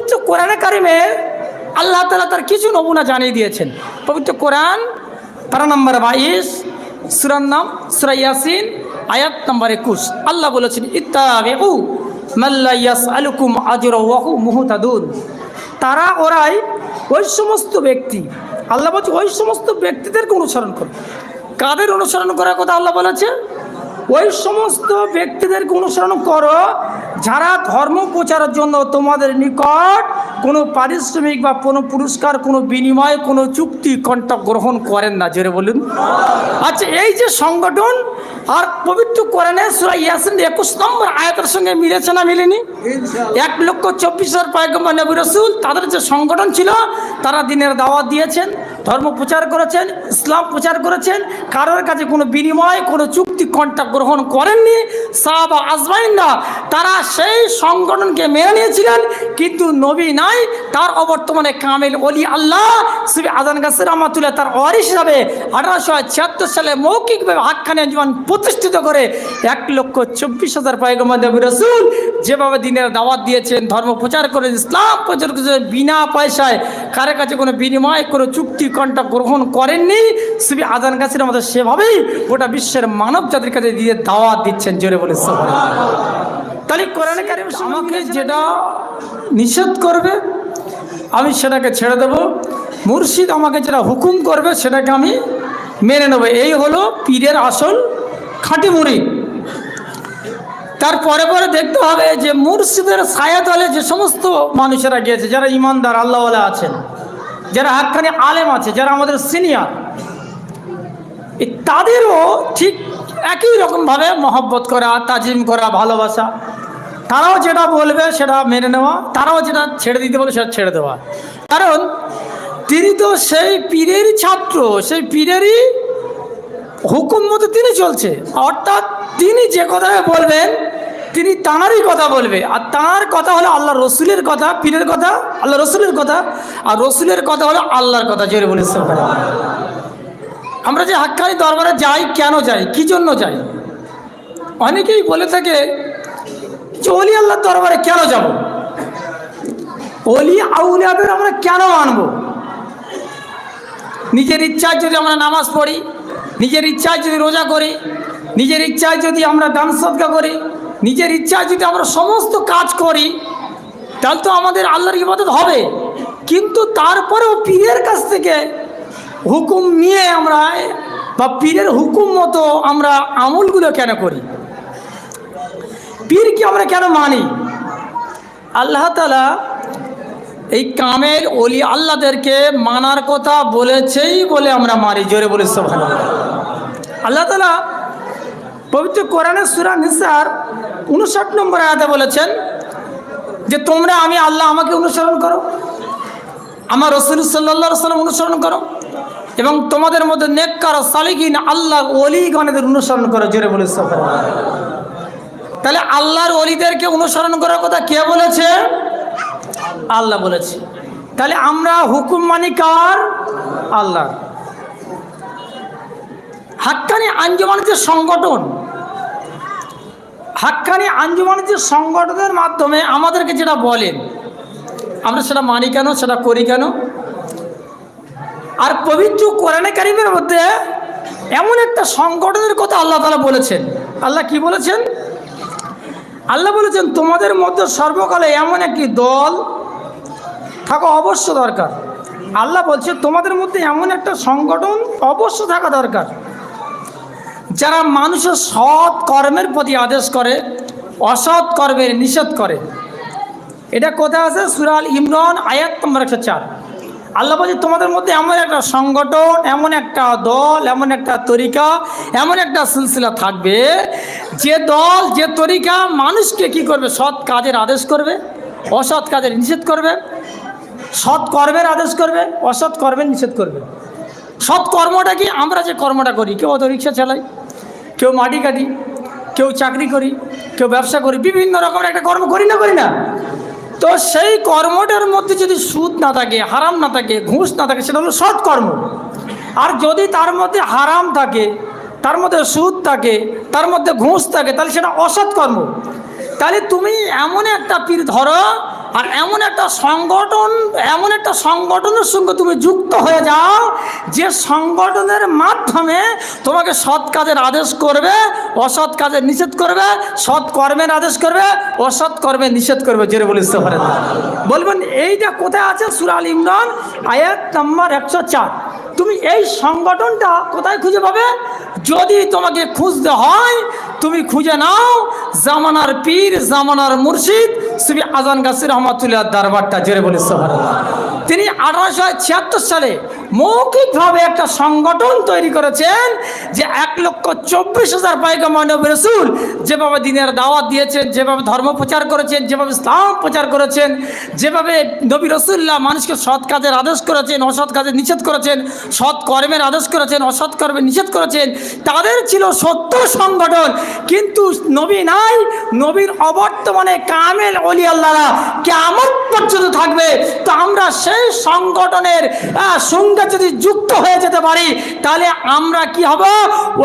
পবিত্র কোরআনে কারিমে আল্লাহ তালা তার কিছু নমুনা জানিয়ে দিয়েছেন। পবিত্র কোরআন পারা নম্বর বাইশ, সুরার নাম, সুরা ইয়াসিন, আয়াত নম্বর একুশ। আল্লাহ বলেছেন মুহতাদুন। তারা ওরাই ওই সমস্ত ব্যক্তি, আল্লাহ বলছে, ওই সমস্ত ব্যক্তিদেরকে অনুসরণ করে। কাদের অনুসরণ করার কথা আল্লাহ বলেছে? ওই সমস্ত ব্যক্তিদেরকে অনুসরণ করো যারা ধর্ম প্রচারের জন্য তোমাদের নিকট কোনো পারিশ্রমিক বা কোনো পুরস্কার কোনো বিনিময় কোনো চুক্তি কন্ট্যাক্ট গ্রহণ করেন না। জেরে বলুন। আচ্ছা এই যে সংগঠন আর পবিত্র কোরআনে সুরা ইয়াসিন একুশ নম্বর আয়াতের সঙ্গে মিলেছে না মিলেনি? এক লক্ষ চব্বিশ হাজার পয়গম্বর নবী রসুল তাদের যে সংগঠন ছিল তারা দিনের দাওয়াত দিয়েছেন ধর্ম প্রচার করেছেন ইসলাম প্রচার করেছেন কারোর কাছে কোনো বিনিময় কোনো চুক্তি কন্ট্যাক্ট গ্রহণ করেননি, সাহাবা আজমাইনরা তারা সেই সংগঠনকে মেনে নিয়েছিলেন, কিন্তু নবী নাই, তার অবর্তমানে কামেল অলি আল্লাহ শ্রী আজান গাছের রহমাতুল্লাহ তার ওয়ারিস হিসাবে আঠারোশো ছিয়াত্তর সালে মৌখিকভাবে হাক্কানি জীবন প্রতিষ্ঠিত করে এক লক্ষ চব্বিশ হাজার পয়গম্বর রসুল যেভাবে দিনের দাওয়াত দিয়েছেন, ধর্ম প্রচার করে ইসলাম প্রচার করেছেন, বিনা পয়সায় কারও কাছে কোনো বিনিময়, কোনো চুক্তি কন্ট্যাক্ট গ্রহণ করেননি শ্রী আজান গাছের আমাদের সেভাবেই গোটা বিশ্বের মানব জাতির কাছে দিয়ে দাওয়াত দিচ্ছেন জোরে বলে তাহলে কোরআনে কারিম আমাকে যেটা নিষেধ করবে আমি সেটাকে ছেড়ে দেব। মুর্শিদ আমাকে যেটা হুকুম করবে সেটাকে আমি মেনে নেব। এই হলো পীরের আসল খাঁটি মুড়ি। তারপরে পরে দেখতে হবে যে মুর্শিদের ছায়া তলে যে সমস্ত মানুষেরা গিয়েছে যারা ইমানদার আল্লাহওয়ালা আছেন যারা হাক্কানি আলেম আছে যারা আমাদের সিনিয়র তাদেরও ঠিক একই রকমভাবে মহব্বত করা, তাজিম করা, ভালোবাসা। তারাও যেটা বলবে সেটা মেনে নেওয়া, তারাও যেটা ছেড়ে দিতে বলে সেটা ছেড়ে দেওয়া। কারণ তিনি তো সেই পীরেরই ছাত্র, সেই পীরেরই হুকুম মতো তিনি চলছে। অর্থাৎ তিনি যে কথা বলবেন, তিনি তাঁরই কথা বলবে। আর তাঁর কথা হলো আল্লাহ রসুলের কথা, পীরের কথা, আল্লাহ রসুলের কথা, আর রসুলের কথা হলো আল্লাহর কথা, জোরে বলে আমরা যে হাক্কানি দরবারে যাই, কেন যাই, কি জন্য যাই? অনেকেই বলে থাকে, যে অলি আল্লাহর দরবারে কেন যাব? অলি আউলিয়াদের আমরা কেন মানব নিজের ইচ্ছায় যদি আমরা নামাজ পড়ি, নিজের ইচ্ছায় যদি রোজা করি, নিজের ইচ্ছায় যদি আমরা দান সদকা করি, নিজের ইচ্ছায় যদি আমরা সমস্ত কাজ করি, তাহলে তো আমাদের আল্লাহর ইবাদত হবে। কিন্তু তারপরেও পীরের কাছ থেকে হুকুম নিয়ে আমরা বা পীরের হুকুম মতো আমরা আমলগুলো কেন করি? পীরকে আমরা কেন মানি? আল্লাহ তালা এই কামের অলি আল্লাহদেরকে মানার কথা বলেছেই বলে আমরা মারি জোরে বলে ভালো আল্লাহ তালা পবিত্র কোরআনের সুরা নিসার উনষাট নম্বর আয়াতে বলেছেন যে, তোমরা আমি আল্লাহ আমাকে অনুসরণ করো। আমার রসুল সাল্লা সাল্লাম অনুসরণ করো। এবং তোমাদের মধ্যে নেককার সালিকিন আল্লাহ অলিগণেদের অনুসরণ করো, জোরে বলে তাহলে আল্লাহর অলিদেরকে অনুসরণ করার কথা কে বলেছে? আল্লাহ বলেছে। তাহলে আমরা হুকুম মানি কার? আল্লাহ হাক্কানি আঞ্জুমানের যে সংগঠন। হাক্কানি আঞ্জুমানের যে সংগঠনের মাধ্যমে আমাদেরকে যেটা বলেন আমরা সেটা মানি কেন, সেটা করি কেন? আর পবিত্র কোরআনে কারিমের মধ্যে এমন একটা সংগঠনের কথা আল্লাহ তালা বলেছেন। আল্লাহ কি বলেছেন? আল্লাহ বলেছেন, তোমাদের মধ্যে সর্বকালে এমন একটি দল থাকা অবশ্য দরকার। আল্লাহ বলছে, তোমাদের মধ্যে এমন একটা সংগঠন অবশ্য থাকা দরকার, যারা মানুষের সৎ কর্মের প্রতি আদেশ করে, অসৎ কর্মের নিষেধ করে। এটা কোথায় আছে? সুরাল ইমরান, আয়াত নম্বর একশো চার। আল্লাহ বলছে, তোমাদের মধ্যে এমন একটা সংগঠন, এমন একটা দল, এমন একটা তরিকা, এমন একটা সিলসিলা থাকবে, যে দল, যে তরিকা মানুষকে কি করবে? সৎ কাজের আদেশ করবে, অসৎ কাজের নিষেধ করবে, সৎ কর্মের আদেশ করবে, অসৎ কর্মের নিষেধ করবে। সৎ কর্মটা কি? আমরা যে কর্মটা করি, কেউ অত রিক্সা চালাই, কেউ মাটি কাটি, কেউ চাকরি করি, কেউ ব্যবসা করি, বিভিন্ন রকমের একটা কর্ম করি না করি না? তো সেই কর্মটার মধ্যে যদি সুদ না থাকে, হারাম না থাকে, ঘুষ না থাকে, সেটা হলো সৎকর্ম। আর যদি তার মধ্যে হারাম থাকে, তার মধ্যে সুদ থাকে, তার মধ্যে ঘুষ থাকে, তাহলে সেটা অসৎ কর্ম তাহলে তুমি এমন একটা পীর ধরো আর এমন একটা সংগঠন, এমন একটা সংগঠনের সঙ্গে তুমি যুক্ত হয়ে যাও, যে সংগঠনের মাধ্যমে তোমাকে সৎ কাজের আদেশ করবে, অসৎ কাজের নিষেধ করবে, সৎ কর্মের আদেশ করবে, অসৎ কর্মের নিষেধ করবে, জেরে বলিস পারেন বলবেন, এইটা কোথায় আছে সুরাল ইমরান? আয়াত নম্বর একশো চার। তুমি এই সংগঠনটা কোথায় খুঁজে পাবে? যদি তোমাকে খুঁজতে হয় তুমি খুঁজে নাও জামানার পীর, জামানার মুর্শিদ শ্রী আজান গাছের রহমাতুল্লাহ দরবারটা জেরে বলে সোহারাল্লাহ তিনি আঠারোশো ছিয়াত্তর সালে মৌখিকভাবে একটা সংগঠন তৈরি করেছেন যে এক লক্ষ চব্বিশ হাজার পাইকামা নবী রসুল যেভাবে দিনের দাওয়াত দিয়েছেন, যেভাবে ধর্ম প্রচার করেছেন, যেভাবে ইসলাম প্রচার করেছেন, যেভাবে নবী রসুল্লাহ মানুষকে সৎ কাজের আদেশ করেছেন, অসৎ কাজের নিষেধ করেছেন, সৎ কর্মের আদেশ করেছেন, অসৎ কর্মের নিষেধ করেছেন, তাদের ছিল সত্য সংগঠন। কিন্তু নবী নাই, নবীর অবর্তমানে কামেল অলি আল্লাহরা কেমন পর্যন্ত থাকবে। তো আমরা সেই সংগঠনের সঙ্গে যদি যুক্ত হয়ে যেতে পারি, তাহলে আমরা কি হব?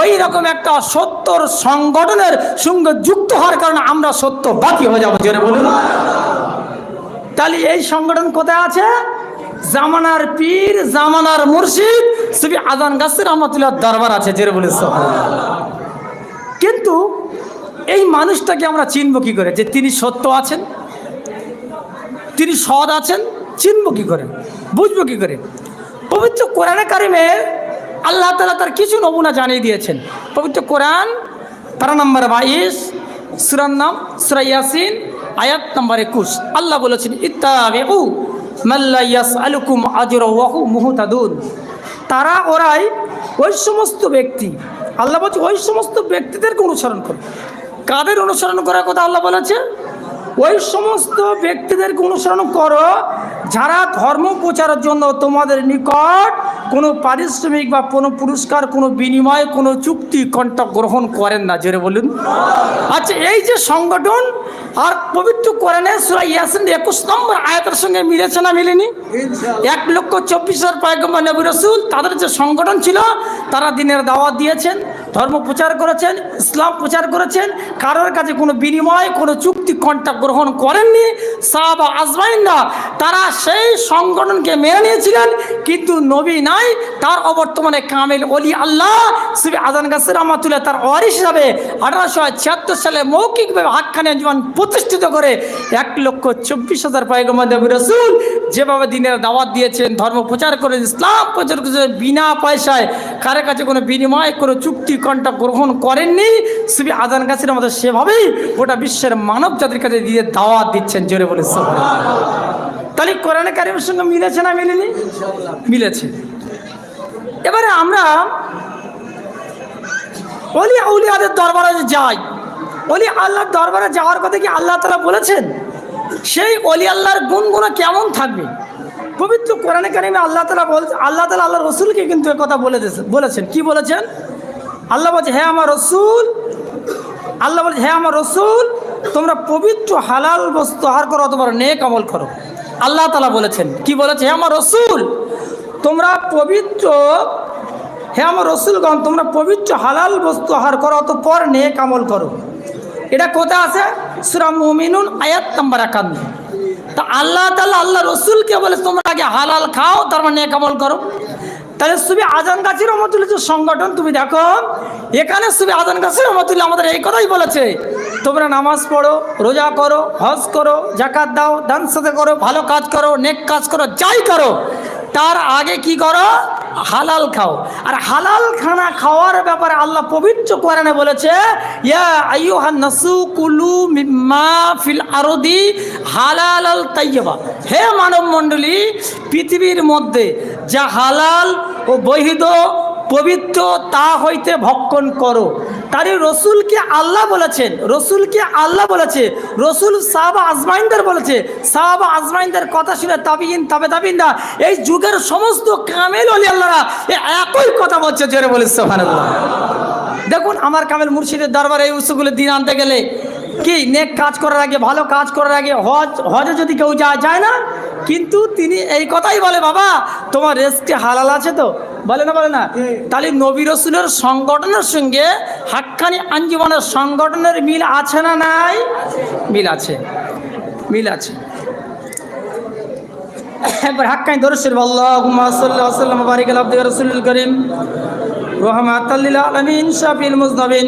ওই রকম একটা সত্যর সংগঠনের সঙ্গে যুক্ত হওয়ার কারণে আমরা সত্যবাদী হয়ে যাব তাহলে এই সংগঠন কোথায় আছে? জামানার পীর, জামানার মুর্শিদ শ্রী আজান গাছের রহমতুল্লাহ দরবার আছে, জেরে বলে কিন্তু এই মানুষটাকে আমরা চিনব কি করে? যে তিনি সত্য আছেন, তিনি সৎ আছেন চিনব কি করে? বুঝব কি করে? পবিত্র কোরআনে কারিমে আল্লাহ তালা তার কিছু নমুনা জানিয়ে দিয়েছেন। পবিত্র কোরআন, তারা নম্বর বাইশ, সুরার নাম সুরা ইয়াসিন, আয়াত নম্বর একুশ। আল্লাহ বলেছেন ইয়াস আলুকুম মুহতাদুন। তারা ওরাই ওই সমস্ত ব্যক্তি, আল্লাহ বলছে, ওই সমস্ত ব্যক্তিদেরকে অনুসরণ করো। কাদের অনুসরণ করার কথা আল্লাহ বলেছে? ওই সমস্ত ব্যক্তিদেরকে অনুসরণ করো যারা ধর্ম প্রচারের জন্য তোমাদের নিকট কোনো পারিশ্রমিক বা কোনো পুরস্কার কোনো বিনিময় কোনো চুক্তি কন্ট্যাক্ট গ্রহণ করেন না জোরে বলুন। আচ্ছা এই যে সংগঠন আর পবিত্র কোরআনে সুরা ইয়াসিন একুশ নম্বর আয়াতের সঙ্গে মিলেছে না মিলেনি? এক লক্ষ চব্বিশ হাজার পয়গম্বর নবী রসুল তাদের যে সংগঠন ছিল তারা দিনের দাওয়াত দিয়েছেন ধর্ম প্রচার করেছেন ইসলাম প্রচার করেছেন কারোর কাছে কোনো বিনিময় কোনো চুক্তি কন্ট্যাক্ট গ্রহণ করেননি সাহাবা আজমাইনরা তারা সেই সংগঠনকে মেনে নিয়েছিলেন, কিন্তু নবী নাই, তার অবর্তমানে কামিল অলি আল্লাহ শ্রী আজান গাছের রহমাতুল্লাহ, তার ওয়ারিস হিসাবে আঠারোশো ছিয়াত্তর সালে মৌখিকভাবে হাক্কানি জীবন প্রতিষ্ঠিত করে এক লক্ষ চব্বিশ হাজার পয়গম্বর নবী রসুল যেভাবে দিনের দাওয়াত দিয়েছেন, ধর্ম প্রচার করে ইসলাম প্রচার করেছেন, বিনা পয়সায় কারও কাছে কোনো বিনিময়, কোনো চুক্তি কন্ট্যাক্ট গ্রহণ করেননি শ্রী আজান গাছের মতো সেভাবেই গোটা বিশ্বের মানব জাতির কাছে দিয়ে দাওয়াত দিচ্ছেন, জোরে বলে তাহলে কোরআনে কারিমের সঙ্গে মিলেছে না মিলেনি? মিলেছে। এবারে আমরা অলি আউলিয়াদের দরবারে যাই। অলি আল্লাহর দরবারে যাওয়ার কথা কি আল্লাহ তালা বলেছেন? সেই অলি আল্লাহর গুণগুলো কেমন থাকবে? পবিত্র কোরআনে কারিমে আল্লাহ তালা বল আল্লাহ তালা আল্লাহ রসুলকে কিন্তু কথা বলে বলেছেন। কি বলেছেন? আল্লাহ বলছে হ্যাঁ আমার রসুল, আল্লাহ বলছে হ্যাঁ আমার রসুল, তোমরা পবিত্র হালাল বস্তু আহার করো অথবা নেক আমল করো। আল্লাহ তালা বলেছেন। কি বলেছে? হ্যাঁ আমার রসুল, তোমরা পবিত্র, হে আমার রসুলগণ, তোমরা পবিত্র হালাল বস্তু আহার করো, অতপর নেক আমল করো। এটা কোথায় আছে? সুরা মুমিনুন, আয়াত নাম্বার একান্ন। তা আল্লাহ তাল্লাহ আল্লাহ রসুলকে বলে, তোমরা আগে হালাল খাও, তারপর নেক কামল করো। তাহলে সুবি আজান গাছির রহমতুল্লাহ যে সংগঠন, তুমি দেখো, এখানে সুবি আজান গাছির রহমতুল্লাহ আমাদের এই কথাই বলেছে। তোমরা নামাজ পড়ো, রোজা করো, হজ করো, জাকাত দাও, দান সাথে করো, ভালো কাজ করো, নেক কাজ করো, যাই করো। তার আগে কি করো? হালাল খাও। আর হালাল খানা খাওয়ার ব্যাপারে আল্লাহ পবিত্র কোরআনে বলেছে, ইয়া নাসু কুলু আরদি হালাল তাইয়্যিবা। হে মানব মণ্ডলী পৃথিবীর মধ্যে যা হালাল ও বৈধ পবিত্র তা হইতে ভক্ষণ করো। তারই রসুলকে আল্লাহ বলেছেন রসুলকে আল্লাহ বলেছে, রসুল সাহাবা আজমাইনদের বলেছে, সাহাবা আজমাইনদের কথা শুনে তাবিন তাবে তাবিনরা এই যুগের সমস্ত কামেল অলি আল্লাহরা একই কথা বলছে, জোরে বলে সোহানুল্লাহ দেখুন, আমার কামেল মুর্শিদের দরবারে এই উৎসবগুলো দিন আনতে গেলে কি, নেক কাজ করার আগে, ভালো কাজ করার আগে হজ, হজে যদি কেউ যায় যায় না? কিন্তু তিনি এই কথাই বলে, বাবা, তোমার রেস্টে হালাল আছে তো? বলে না বলে না। তাহলে নবী রসুলের সংগঠনের সঙ্গে হাক্কানি আঞ্জীবনের সংগঠনের মিল আছে না নাই? মিল আছে। মিল আছে। আল্লাহুম্মা বারিক আলা আবদিকা রাসূলিল করিম রহমাতাল লিল আলামিন শাফিল মুজনাবিন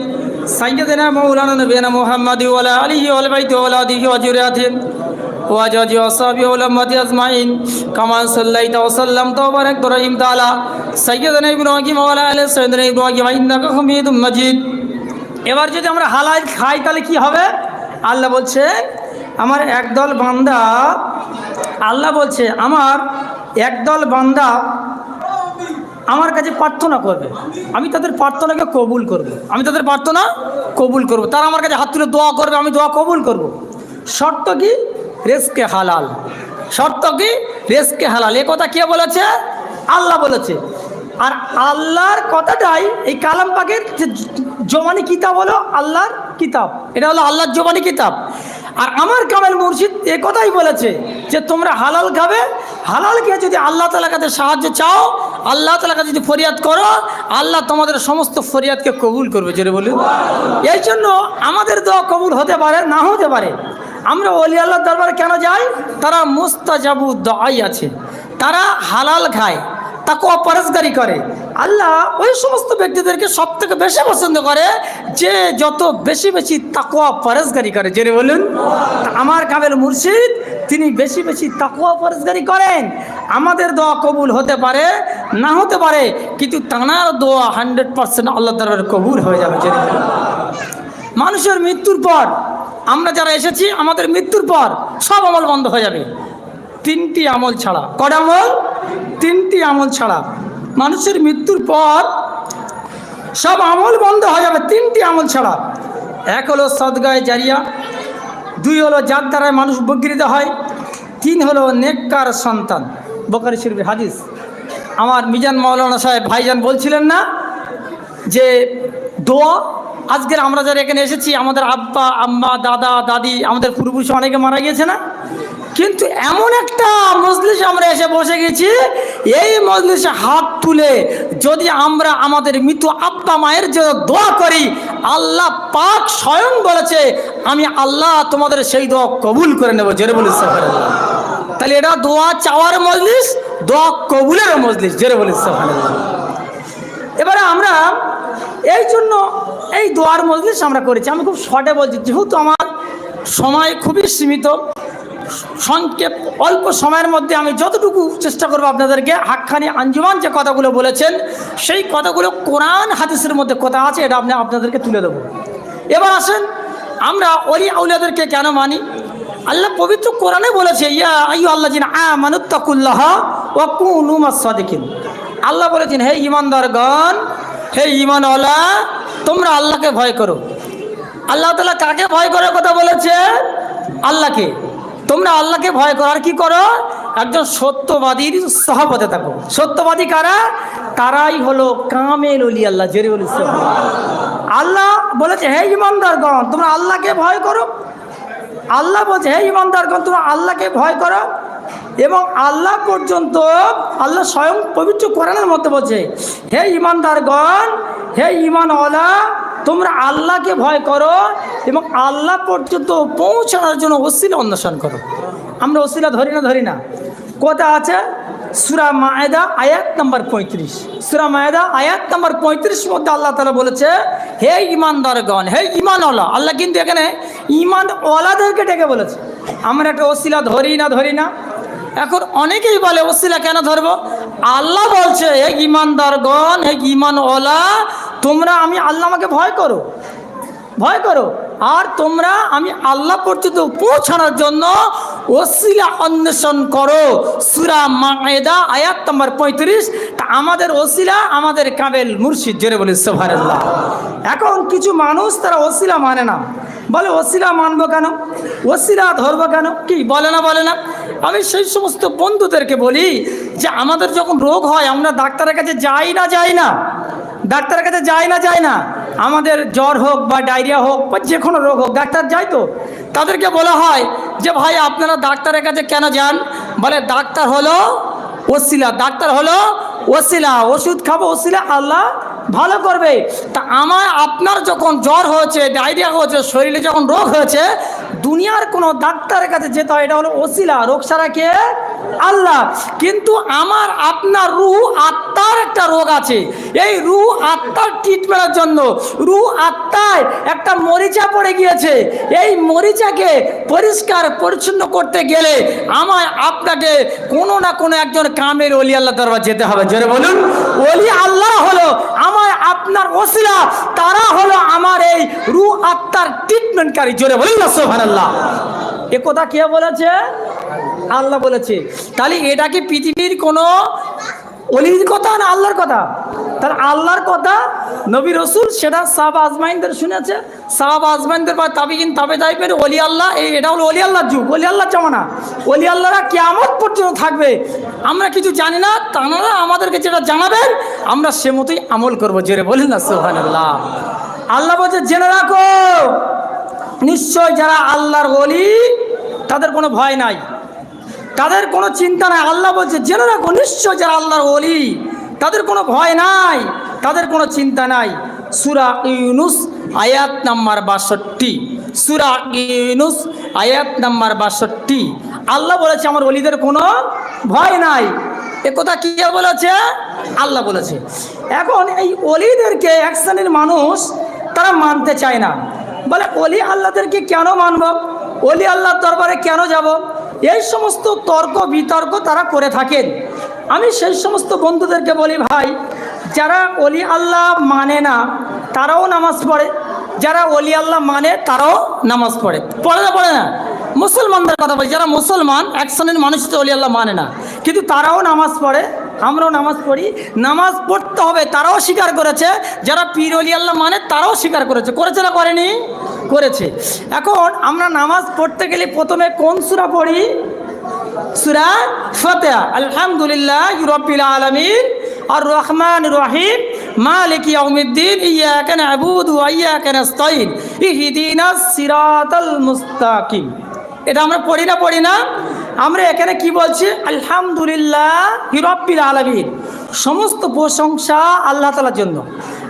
সাইয়্যিদিনা মাওলানা নবিয়ানা মুহাম্মাদি ওয়া আলা আলিহি ওয়া বাইতি ওয়া আলা আদিহি ওয়া যুরিয়াতিহি وأزواجه وأصحابه ولمته أجمعين كما صليت وسلمت وباركت ورحمت على سيدنا إبراهيم وعلى آل سيدنا إبراهيم إنك حميد مجيد এবার যদি আমরা হালাই খাই তাহলে কি হবে আল্লাহ বলছে আমার একদল বান্দা আল্লাহ বলছে আমার একদল বান্দা আমার কাছে প্রার্থনা করবে আমি তাদের প্রার্থনাকে কবুল করব। আমি তাদের প্রার্থনা কবুল করব। তারা আমার কাছে হাত তুলে দোয়া করবে আমি দোয়া কবুল করব। শর্ত কি রেসকে হালাল। শর্ত কি? রেসকে হালাল। এ কথা কে বলেছে? আল্লাহ বলেছে। আর আল্লাহর কথাটাই এই কালাম পাকের যে জমানি কিতাব হলো আল্লাহর কিতাব। এটা হলো আল্লাহর জমানি কিতাব। আর আমার কামেল মুর্শিদ এ কথাই বলেছে যে তোমরা হালাল খাবে, হালাল খেয়ে যদি আল্লাহ তালার কাছে সাহায্য চাও, আল্লাহ তালার কাছে যদি ফরিয়াদ করো, আল্লাহ তোমাদের সমস্ত ফরিয়াদকে কবুল করবে। জোরে বলুন। এই জন্য আমাদের দোয়া কবুল হতে পারে, না হতে পারে? আমরা অলি আল্লাহ দরবারে কেন যাই? তারা মুস্তাজাবু দোয়াই আছে। তারা হালাল খায়, তাকে অপরাজগারি করে। আল্লাহ ওই সমস্ত ব্যক্তিদেরকে সব থেকে বেশি পছন্দ করে যে যত বেশি বেশি তাকুয়া পরেজগারি করে। জেনে বলুন। আমার কামেল মুর্শিদ, তিনি বেশি বেশি তাকুয়া পরেজগারি করেন। আমাদের দোয়া কবুল হতে পারে, না হতে পারে, কিন্তু তানার দোয়া হান্ড্রেড পার্সেন্ট আল্লাহ দরবারে কবুল হয়ে যাবে। জেনে মানুষের মৃত্যুর পর আমরা যারা এসেছি, আমাদের মৃত্যুর পর সব আমল বন্ধ হয়ে যাবে। তিনটি আমল ছাড়া। কটা আমল? তিনটি আমল ছাড়া। মানুষের মৃত্যুর পর সব আমল বন্ধ হয়ে যাবে, তিনটি আমল ছাড়া। এক হলো সদগায় জারিয়া, দুই হলো যার দ্বারায় মানুষ উপকৃত হয়, তিন হলো নেককার সন্তান। বকারি শরীফের হাদিস। আমার মিজান মৌলানা সাহেব ভাইজান বলছিলেন না যে দোয়া আজকের আমরা যারা এখানে এসেছি, আমাদের আব্বা, আম্মা, দাদা, দাদি, আমাদের পূর্বপুরুষ অনেকে মারা গিয়েছে না? কিন্তু এমন একটা মজলিসে আমরা এসে বসে গেছি, এই মজলিসে হাত তুলে যদি আমরা আমাদের মৃত আব্বা মায়ের জন্য দোয়া করি, আল্লাহ পাক স্বয়ং বলেছে, আমি আল্লাহ তোমাদের সেই দোয়া কবুল করে নেব। জোরে বলিস তাহলে এটা দোয়া চাওয়ার মজলিস, দোয়া কবুলের মজলিস। জোরে বলিস এবারে আমরা এই জন্য এই দোয়ার মজলিস আমরা করেছি। আমি খুব শর্টে বলছি, যেহেতু আমার সময় খুবই সীমিত, সংক্ষেপ অল্প সময়ের মধ্যে আমি যতটুকু চেষ্টা করব আপনাদেরকে, হাক্কানি আঞ্জুমান যে কথাগুলো বলেছেন, সেই কথাগুলো কোরআন হাদিসের মধ্যে কথা আছে, এটা আপনি আপনাদেরকে তুলে দেবো এবার আসেন, আমরা অলি আউলিয়াদেরকে কেন মানি? আল্লাহ পবিত্র কোরআনে বলেছে, ইয়া আইয়ু আল্লাহ জিন ও কুনুমা সাদিকিন। আল্লাহ বলেছেন, হে ইমানদারগণ হে ইমানওয়ালা তোমরা আল্লাহকে ভয় করো। আল্লাহ তালা কাকে ভয় করার কথা বলেছে? আল্লাহকে। তোমরা আল্লাহকে ভয় করো। আর কি করো? একজন সত্যবাদীর সহপথে থাকো। সত্যবাদী কারা? তারাই হলো কামেল অলি আল্লাহ, জেরি আল্লাহ বলেছে, হে ইমানদারগণ তোমরা আল্লাহকে ভয় করো? আল্লাহ বলছে, হে ইমানদারগণ তোমরা আল্লাহকে ভয় করো? এবং আল্লাহ পর্যন্ত আল্লাহ স্বয়ং পবিত্র কোরআনের মধ্যে বলছে, হে ইমানদারগণ, হে ইমান ইমানওয়ালা, তোমরা আল্লাহকে ভয় করো এবং আল্লাহ পর্যন্ত পৌঁছানোর জন্য ওসিলা অন্বেষণ করো। আমরা ওসিলা ধরি না ধরি না। কথা আছে? সুরা মায়েদা, আয়াত নাম্বার পঁয়ত্রিশ। সুরা মায়েদা, আয়াত নাম্বার পঁয়ত্রিশ মধ্যে আল্লাহ তালা বলেছে, হে ইমানদারগণ, হে ইমান ইমানওয়ালা, আল্লাহ কিন্তু এখানে ইমান ইমানওয়ালাদেরকে ডেকে বলেছে। আমরা একটা ওসিলা ধরি না ধরি না। এখন অনেকেই বলে, ওসিলা কেন ধরবো? আল্লাহ বলছে, হে ইমানদারগণ হে ইমানওয়ালা তোমরা আমি আল্লাহ আমাকে ভয় করো ভয় করো। আর তোমরা আমি আল্লাহ পর্যন্ত পৌঁছানোর জন্য ওসিলা অন্বেষণ করো। সুরা মায়েদা, আয়াত নম্বর পঁয়ত্রিশ। তা আমাদের ওসিলা আমাদের কাবেল মুর্শিদ, জোরে বলে সোভারাল্লাহ এখন কিছু মানুষ তারা ওসিলা মানে না। বলে ওসিলা মানবো কেন? ওসিলা ধরবো কেন? কি, বলে না বলে না? আমি সেই সমস্ত বন্ধুদেরকে বলি যে, আমাদের যখন রোগ হয়, আমরা ডাক্তারের কাছে যাই না যাই না। ডাক্তারের কাছে যাই না যায় না। আমাদের জ্বর হোক বা ডায়রিয়া হোক বা যে কোনো রোগ হোক, ডাক্তার যায় তো। তাদেরকে বলা হয় যে, ভাই, আপনারা ডাক্তারের কাছে কেন যান? বলে, ডাক্তার হলো ওসিলা ডাক্তার হলো ওসিলা, ওষুধ খাব, ওসিলা, আল্লাহ ভালো করবে। তা আমার, আপনার যখন জ্বর হয়েছে ডায়রিয়া হয়েছে, শরীরে যখন রোগ হয়েছে, দুনিয়ার কোনো ডাক্তারের কাছে যেতে হয়, এটা হলো ওসিলা, রোগ সারা কে আল্লাহ, কিন্তু আমার আপনার রুহ আত্মার একটা রোগ আছে। এই রুহ আত্মার ট্রিটমেন্টের জন্য, রুহ আত্মায় একটা মরিচা পড়ে গিয়েছে। এই মরিচাকে পরিষ্কার, পরিচ্ছন্ন করতে গেলে আমায় আপনাকে কোনো না কোনো একজন কামের অলি আল্লাহ দরবার যেতে হবে। জোরে বলুন অলি আল্লাহ হলো আমার আপনার ওসিলা, তারা হলো আমার এই রু আত্মার ট্রিটমেন্টকারী জোরে বলুন না সোহান আল্লাহ এ কথা কে বলেছে? আল্লাহ বলেছে। তাহলে এটা কি পৃথিবীর কোনো অলির কথা না আল্লাহর কথা? তার আল্লাহর কথা নবী রসুল সেটা সাহাব আজমাইনদের শুনেছে। সাহাব আজমাইনদের বা তাবিগিন তাবে তাইবের অলি আল্লাহ, এই এটা হলো অলি আল্লাহর যুগ। অলি আল্লাহ জামানা। অলি আল্লাহরা কেমন পর্যন্ত থাকবে। আমরা কিছু জানি না, তাঁরা আমাদেরকে যেটা জানাবেন, আমরা সে মতোই আমল করব। জেরে বলেন না সোহান আল্লাহ আল্লাহ বলছে, জেনে রাখো। নিশ্চয় যারা আল্লাহর অলি তাদের কোনো ভয় নাই। তাদের কোনো চিন্তা নাই। আল্লাহ বলছে, জেনে রাখো, নিশ্চয় যারা আল্লাহর অলি তাদের কোনো ভয় নাই, তাদের কোনো চিন্তা নাই। সুরা ইউনুস, আয়াত নাম্বার বাষট্টি। সুরা ইউনুস, আয়াত নাম্বার বাষট্টি। আল্লাহ বলেছে, আমার অলিদের কোনো ভয় নাই। এ কথা কি বলেছে? আল্লাহ বলেছে। এখন এই অলিদেরকে এক শ্রেণির মানুষ তারা মানতে চায় না। বলে অলি আল্লাহদেরকে কেন মানব? অলি আল্লাহর দরবারে কেন যাব? এই সমস্ত তর্ক, বিতর্ক তারা করে থাকেন। আমি সেই সমস্ত বন্ধুদেরকে বলি, ভাই, যারা অলি আল্লাহ মানে না, তারাও নামাজ পড়ে। যারা অলি আল্লাহ মানে তারাও নামাজ পড়ে। পড়ে না পড়ে না। মুসলমানদের কথা বলি, যারা মুসলমান, এক শ্রেণির মানুষ তো অলি আল্লাহ মানে না, কিন্তু তারাও নামাজ পড়ে। আমরাও নামাজ পড়ি। নামাজ পড়তে হবে, তারাও স্বীকার করেছে। যারা পীর অলি আল্লাহ মানে তারাও স্বীকার করেছে। করেছে না করেনি? করেছে। এখন আমরা নামাজ পড়তে গেলে প্রথমে কোন সুরা পড়ি? সুরা ফতেহা। আলহামদুলিল্লাহ রব্বিল আলমিন। আর রহমান রহিম। মালিক ওয়া এটা আমরা পড়ি না পড়ি না? আমরা এখানে কি বলছি? আলহামদুলিল্লাহ হিরব্বিল আলমিন। সমস্ত প্রশংসা আল্লাহ তালার জন্য।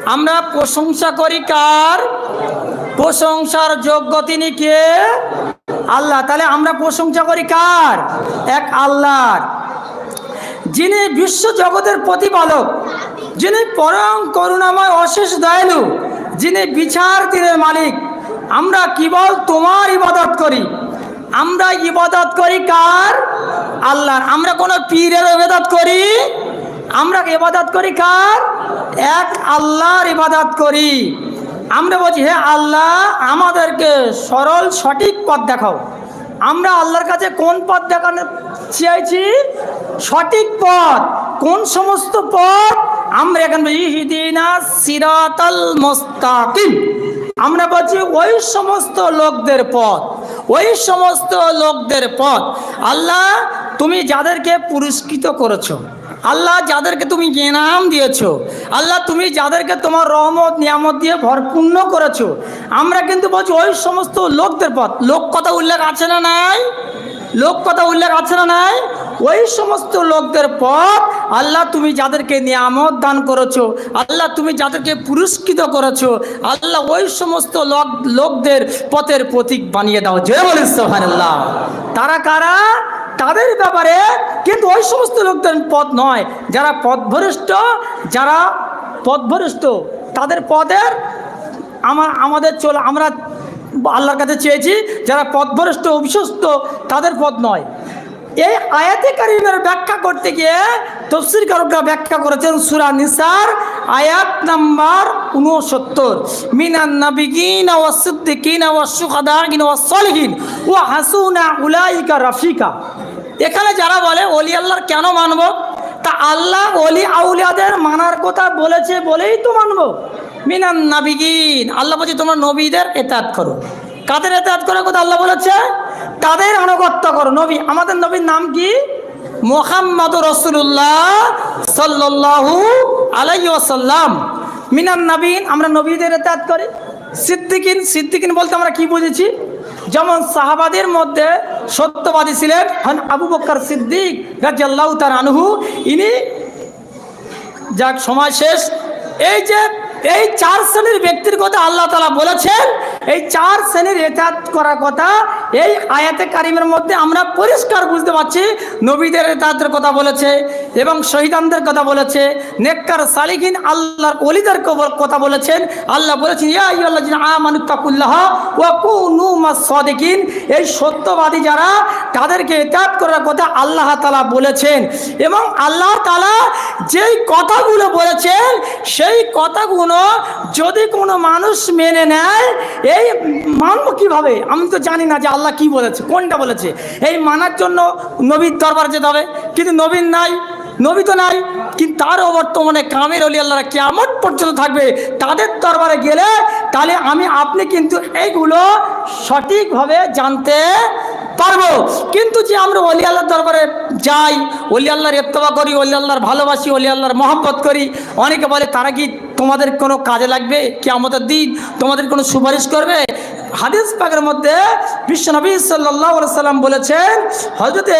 আমরা প্রশংসা করি কার? প্রশংসার যোগ্য তিনি কে? আল্লাহ। তাহলে আমরা প্রশংসা করি কার? এক আল্লাহর। যিনি বিশ্ব জগতের প্রতিপালক, যিনি পরম করুণাময় অশেষ দয়ালু, যিনি বিচার তীরের মালিক, আমরা কেবল তোমার ইবাদত করি। আমরা ইবাদত করি কার? আল্লাহর। আমরা কোনো পীরের ইবাদত করি? আমরা ইবাদত করি কার? এক আল্লাহর ইবাদত করি। আমরা বলছি, হে আল্লাহ, আমাদেরকে সরল, সঠিক পথ দেখাও। আমরা আল্লাহর কাছে কোন পথ দেখানো চাইছি? সঠিক পথ। কোন সমস্ত পথ? আমরা এখানে ইহিদিনা সিরাতাল মুস্তাকিম। আমরা বলছি, ওই সমস্ত লোকদের পথ। ওই সমস্ত লোকদের পথ। আল্লাহ, তুমি যাদেরকে পুরস্কৃত করেছ, আল্লাহ যাদেরকে তুমি জ্ঞানাম দিয়েছ, আল্লাহ তুমি যাদেরকে তোমার রহমত, নিয়ামত দিয়ে ভরপূর্ণ করেছ, আমরা কিন্তু বলছি ওই সমস্ত লোকদের পথ। লোক কথা উল্লেখ আছে না নাই? লোক কথা উল্লেখ আছে না নাই? ওই সমস্ত লোকদের পথ আল্লাহ তুমি যাদেরকে নিয়ামত দান করেছ, আল্লাহ তুমি যাদেরকে পুরস্কৃত করেছ, আল্লাহ ওই সমস্ত লোক, লোকদের পথের প্রতীক বানিয়ে দাও। জয় বলিস আল্লাহ তারা কারা? তাদের ব্যাপারে কিন্তু ওই সমস্ত লোকদের পথ নয়। যারা পথভ্রষ্ট যারা পথভ্রষ্ট, তাদের পদের আমার আমাদের চল আমরা আল্লাহর কাছে চেয়েছি, যারা পথভ্রষ্ট অবিশ্বস্ত তাদের পথ নয়। এই আয়াতে কারিমের ব্যাখ্যা করতে গিয়ে তফসির কারকরা ব্যাখ্যা করেছেন সুরা নিসার, আয়াত নাম্বার উনসত্তর মিনান নাবিগিন ওয়া সিদ্দিকিন ওয়া শুহাদাইন ওয়া সলিহিন ওয়া হাসুনা উলাইকা রাফিকা। এখানে যারা বলে অলি আল্লাহর কেন মানব? তা আল্লাহ অলি আউলিয়াদের মানার কথা বলেছে বলেই তো মানব। মিনান নাবিগিন, আল্লাহ বলছে তোমরা নবীদের এতাত করো। কাদের এতাত করার কথা আল্লাহ বলেছে? তাদের আনুগত্য করো। নবী, আমাদের নবীর নাম কি? মোহাম্মদ রসুল্লাহ সাল্লাহু আলাইসাল্লাম মিনান নবীন আমরা নবীদের এতাত করি। সিদ্দিকিন সিদ্দিকিন বলতে আমরা কি বুঝেছি? যেমন সাহাবাদের মধ্যে সত্যবাদী ছিলেন হন আবু বক্কর সিদ্দিক রাজিয়াল্লাহ তার আনহু। ইনি যাক, সময় শেষ। এই যে, এই চার শ্রেণির ব্যক্তির কথা আল্লাহ তালা বলেছেন, এই চার শ্রেণির এতাত করার কথা এই আয়াতে কারিমের মধ্যে আমরা পরিষ্কার বুঝতে পারছি, নবীদের তাদের কথা বলেছে এবং শহীদানদের কথা বলেছে, নেককার সালিকিন আল্লাহর অলিদের কথা বলেছেন। আল্লাহ বলেছেন আইয়ুহাল্লাযিনা আমানু তাকুল্লাহ ওয়া কুনু মাস সাদিকিন। এই সত্যবাদী যারা, তাদেরকে ইতাআত করার কথা আল্লাহ তাআলা বলেছেন এবং আল্লাহ তাআলা যেই কথাগুলো বলেছেন, সেই কথাগুলো যদি কোনো মানুষ মেনে নেয়, এই মানব কীভাবে? আমি তো জানি না যে আল্লাহ কি বলেছে? কোনটা বলেছে? এই মানার জন্য নবীর দরবার যেতে হবে। কিন্তু নবীন নাই, নবী তো নাই, কিন্তু তারও বর্তমানে কামের অলি আল্লাহরা কেমন পর্যন্ত থাকবে। তাদের দরবারে গেলে তাহলে আমি, আপনি কিন্তু এইগুলো সঠিকভাবে জানতে পারব। কিন্তু যে আমরা অলি আল্লাহর দরবারে যাই অলি আল্লাহর এত্তবা করি অলি আল্লাহর ভালোবাসি অলি আল্লাহর মহব্বত করি, অনেকে বলে, তারা কি তোমাদের কোনো কাজে লাগবে? কি আমাদের দিন তোমাদের কোনো সুপারিশ করবে? হাদিস পাকের মধ্যে বিশ্বনবী সাল্লাহ সাল্লাম বলেছেন হজরতে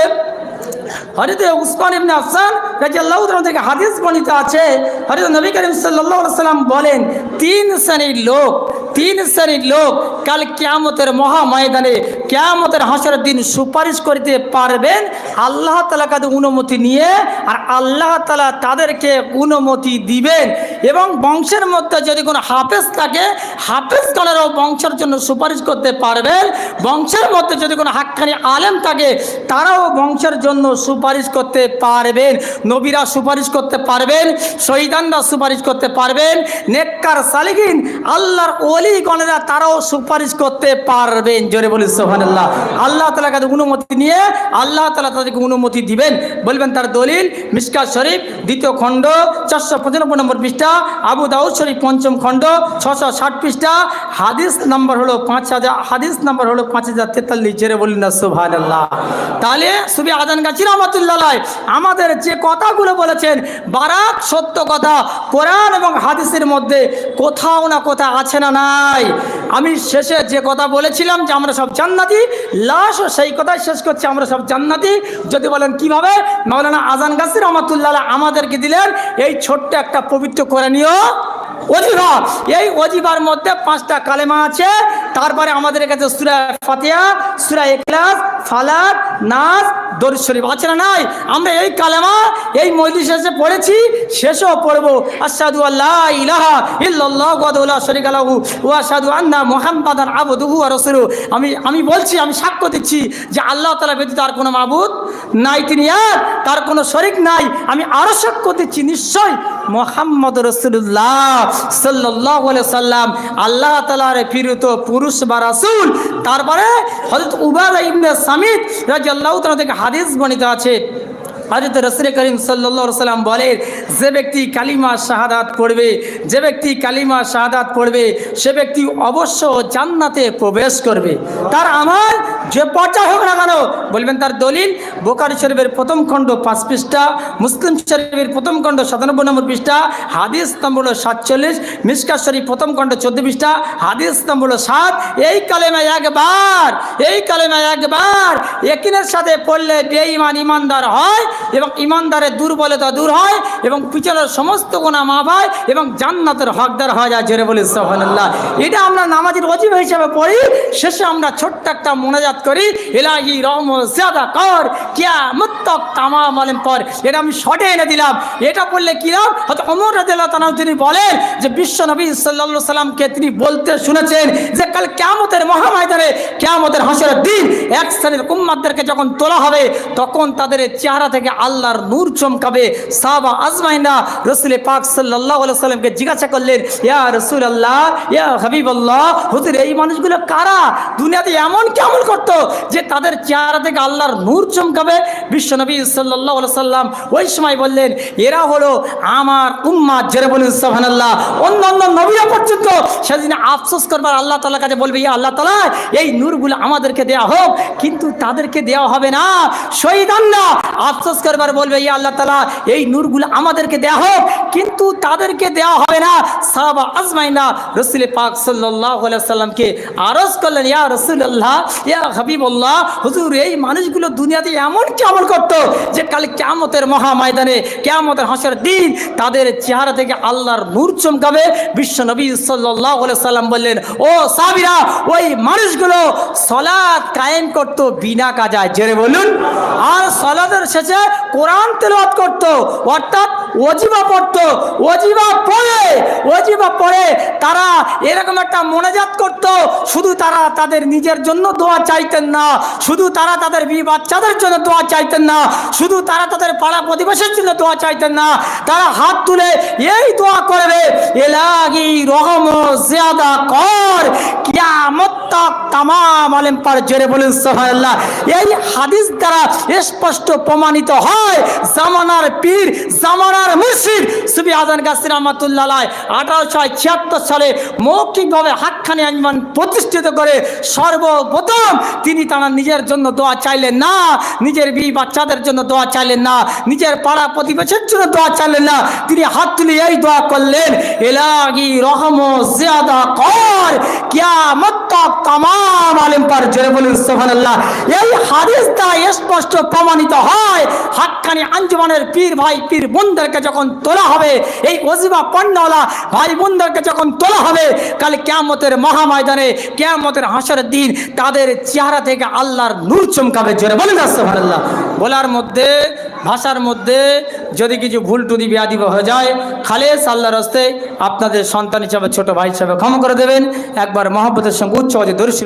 হজরতে উসমান ইবনে আফসান থেকে হাদিস বর্ণিত আছে হরিত নবী করিম সাল্লাম বলেন, তিন শ্রেণির লোক, তিন শ্রেণির লোক কাল কিয়ামতের মহা ময়দানে কিয়ামতের হাসরের দিন সুপারিশ করতে পারবেন, আল্লাহ তাআলা কাছে অনুমতি নিয়ে আর আল্লাহ তাআলা তাদেরকে অনুমতি দিবেন। এবং বংশের মধ্যে যদি কোনো হাফেজ থাকে, হাফেজ গণেরও বংশের জন্য সুপারিশ করতে পারবেন। বংশের মধ্যে যদি কোনো হাক্কানি আলেম থাকে, তারাও বংশের জন্য সুপারিশ করতে পারবেন। নবীরা সুপারিশ করতে পারবেন, শহীদানরা সুপারিশ করতে পারবেন, নেককার সালিগিন আল্লাহর অলি গণেরা তারাও সুপারিশ করতে পারবেন। জোরে বলি সোহানাল্লাহ আল্লাহ তালা কাছে অনুমতি নিয়ে, আল্লাহ তালা তাদেরকে অনুমতি দিবেন। বলবেন তার দলিল মিসকা শরীফ, দ্বিতীয় খণ্ড, চারশো পঁচানব্বই নম্বর পৃষ্ঠা, আবু দাউদ শরীফ, পঞ্চম খণ্ড, ছশো ষাট পৃষ্ঠা, হাদিস নম্বর হলো পাঁচ হাজার, হাদিস নম্বর হলো পাঁচ হাজার তেতাল্লিশ। জেরে বললেন না সুভান আল্লাহ তাহলে সুবি আদান গাছি রহমতুল্লাহ আমাদের যে কথাগুলো বলেছেন। বারাক সত্য কথা, কোরআন এবং হাদিসের মধ্যে কোথাও না কোথাও আছে না নাই। আমি শেষে যে কথা বলেছিলাম যে আমরা সব জান্নাতি, লাশ সেই কথাই শেষ করছি, আমরা সব জান্নাতি। যদি বলেন কীভাবে? মাওলানা আজান গাছির রহমতুল্লাহ আমাদেরকে দিলেন এই ছোট্ট একটা পবিত্র করে নিও অজিবা এই অজিবার মধ্যে পাঁচটা কালেমা আছে। তারপরে আমাদের কাছে সুরা ফাতিয়া সুরা এখলাস ফালাক, নাস দরুদ শরীফ আছে না নাই? আমরা এই কালেমা, এই মজলিস শেষে পড়েছি, শেষও পড়ব। আসাদু আল্লাহ ইলাহা ইল্লাল্লাহ শরীক আলাহু ওয়া আশহাদু আন্না মুহাম্মাদান আবদুহু ওয়া রাসূলুহু। আমি আমি বলছি, আমি সাক্ষ্য দিচ্ছি যে আল্লাহ তালা ব্যতীত আর কোনো মাবুদ নাই, তিনি আর তার কোনো শরিক নাই। আমি আরও সাক্ষ্য দিচ্ছি, নিশ্চয় মোহাম্মদ রসুল্লাহ সাল্লাহ সাল্লাম আল্লাহ তালার ফিরত পুরুষ বা রাসুল। তারপরে হজরত উবার ইবনে সামিদ রাজি আল্লাহ তালা থেকে হাদিস গণিত আছে। হজরত রসুল করিম সাল্লা সাল্লাম বলেন, যে ব্যক্তি কালিমা শাহাদাত পড়বে, যে ব্যক্তি কালিমা শাহাদাত পড়বে, সে ব্যক্তি অবশ্য জান্নাতে প্রবেশ করবে। তার আমার যে পর্যায় হোক না কেন, বলবেন তার দলিল বোকারি শরীফের প্রথম খণ্ড পাঁচ পৃষ্ঠা, মুসলিম শরীফের প্রথম খণ্ড সাতানব্বই নম্বর পৃষ্ঠা, হাদিস নম্বর সাতচল্লিশ মিসকা শরীফ প্রথম খণ্ড চোদ্দ পৃষ্ঠা, হাদিস নম্বর সাত, এই কালেমা একবার, এই কালেমা একবার, একিনের সাথে পড়লে বেঈমান ইমানদার হয় এবং ইমানদারের দুর্বলতা দূর হয় এবং পিছনের সমস্ত গোনা মা হয় এবং জান্নাতের হকদার হয়ে যায়, জোরে বলি সোহানাল্লাহ এটা আমরা নামাজের অজীব হিসাবে পড়ি, শেষে আমরা ছোট্ট একটা মোনাজাত করি এলাহি রহম জিয়াদা কর কিয়া মুত্তক তামা মালেম পর। এটা আমি শর্টে এনে দিলাম। এটা পড়লে কি নাম হয়তো অমর রাদিল্লাহ তানাম তিনি বলেন যে, বিশ্ব নবী সাল্লা সাল্লামকে তিনি বলতে শুনেছেন যে, কাল কেয়ামতের মহাময়দানে কেয়ামতের হাসরের দিন এক শ্রেণির কুম্মাদদেরকে যখন তোলা হবে, তখন তাদের চেহারা থেকে আল্লাহর নূর চমকাবে। সাবা আজমাইনা রসুল পাক সাল্লাহ সাল্লামকে জিজ্ঞাসা করলেন, ইয়া রসুল আল্লাহ ইয়া হাবিব আল্লাহ হুজুর, এই মানুষগুলো কারা? দুনিয়াতে এমন কেমন করতো যে তাদের চেহারা থেকে আল্লাহর নূর চমকাবে? বিশ্বনবী সাল্লাহ সাল্লাম ওই সময় বললেন, এরা হলো আমার উম্মা জেরে বলুন সাহানাল্লাহ অন্য অন্য নবীরা পর্যন্ত সেদিন আফসোস করবার আল্লাহ তালার কাছে বলবে, ইয়া আল্লাহ তালা এই নূরগুলো আমাদেরকে দেয়া হোক কিন্তু তাদেরকে দেওয়া হবে না। শহীদানরা আফসোস করবার বলবে, ইয়া আল্লাহ তালা এই নূরগুলো আমাদেরকে দেওয়া হোক। কিন্তু তাদেরকে দেওয়া হবে না। সাহাবা আজমাইনা রসুল পাক সাল্লাহ সাল্লামকে আরজ করলেন, ইয়া রসুল্লাহ ইয়া হাবিবুল্লাহ, হুজুর, এই মানুষগুলো দুনিয়াতে এমন কি আমল করতো যে কাল কেয়ামতের মহা ময়দানে কেয়ামতের হাসের দিন তাদের চেহারা থেকে আল্লাহর নূর চমকাবে। বিশ্ব নবী সাল্লাহ সাল্লাম বললেন, ও সাবিরা ওই মানুষগুলো সলাদ কায়েম করতো, বিনা কাজায়। জেরে বলুন। আর সলাদের শেষে কোরআন তেলাওয়াত করতো, অর্থাৎ ওজিবা পড়তো। ওজিবা পড়ে ওজিবা পড়ে, তারা এরকম একটা মনোজাত করত, শুধু তারা তাদের নিজের জন্য দোয়া চাইতেন না, শুধু তারা তাদের বি বাচ্চাদের জন্য দোয়া চাইতেন না, শুধু তারা তাদের পাড়া প্রতিবেশের জন্য দোয়া চাইতেন না, তারা হাত তুলে এই দোয়া করবে, এলাগি রহম জিয়াদা কর, কিয়ামত তামাম আলেম পার জোরে বলেন এই হাদিস দ্বারা স্পষ্ট প্রমাণিত হয়, জামানার পীর, জামানার মুর্শিদ সুবি আজান রহমাতুল্লাহ আঠারোশো ছিয়াত্তর সালে মৌখিকভাবে আঞ্জমান প্রতিষ্ঠিত করে সর্বপ্রথম তিনি তারা নিজের জন্য দোয়া চাইলেন না, নিজের বি বাচ্চাদের জন্য দোয়া চাইলেন না, নিজের পাড়া প্রতিবেশের জন্য দোয়া চাইলেন না, তিনি হাত তুলে এই দোয়া করলেন, এলাগি রহম জিয়াদা কর, কিয়ামত তক তামাম আলেম জোরে বলুন এই স্পষ্ট প্রমাণিত হয়। হাক্কানি পীর ভাই, পীর কেয়ামতের মহাময়দানে, কেয়ামতের দিন তাদের চেহারা থেকে আল্লাহর নূর চমকাবে জোরে বলেন সুবহানাল্লাহ। বলার মধ্যে, ভাষার মধ্যে যদি কিছু ভুল টুদি বিয়াদিব হয়ে যায়, খালেস আল্লাহর হস্তে আপনাদের সন্তান হিসাবে, ছোট ভাই হিসাবে ক্ষমা করে দেবেন। একবার মহব্বতের সঙ্গে উচ্চ দর্শী